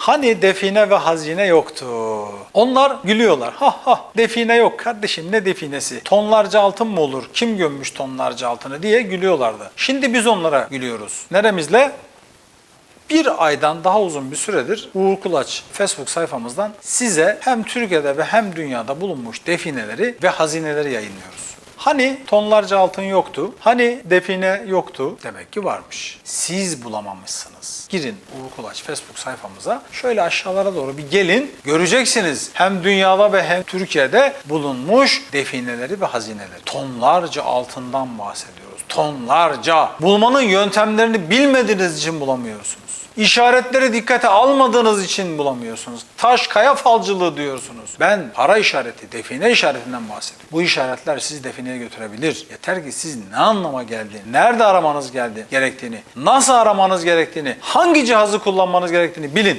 Hani define ve hazine yoktu. Onlar gülüyorlar. Ha ha define yok kardeşim ne definesi? Tonlarca altın mı olur? Kim gömmüş tonlarca altını diye gülüyorlardı. Şimdi biz onlara gülüyoruz. Neremizle? bir aydan daha uzun bir süredir Uğur Kulaç Facebook sayfamızdan size hem Türkiye'de ve hem dünyada bulunmuş defineleri ve hazineleri yayınlıyoruz. Hani tonlarca altın yoktu, hani define yoktu, demek ki varmış. Siz bulamamışsınız. Girin Uğur Kulaç Facebook sayfamıza, şöyle aşağılara doğru bir gelin, göreceksiniz. Hem dünyada ve hem Türkiye'de bulunmuş defineleri ve hazineleri. Tonlarca altından bahsediyoruz, tonlarca. Bulmanın yöntemlerini bilmediğiniz için bulamıyorsunuz. İşaretleri dikkate almadığınız için bulamıyorsunuz. Taş kaya falcılığı diyorsunuz. Ben para işareti, define işaretinden bahsediyorum. Bu işaretler sizi defineye götürebilir. Yeter ki siz ne anlama geldiğini, nerede aramanız geldi, gerektiğini, nasıl aramanız gerektiğini, hangi cihazı kullanmanız gerektiğini bilin.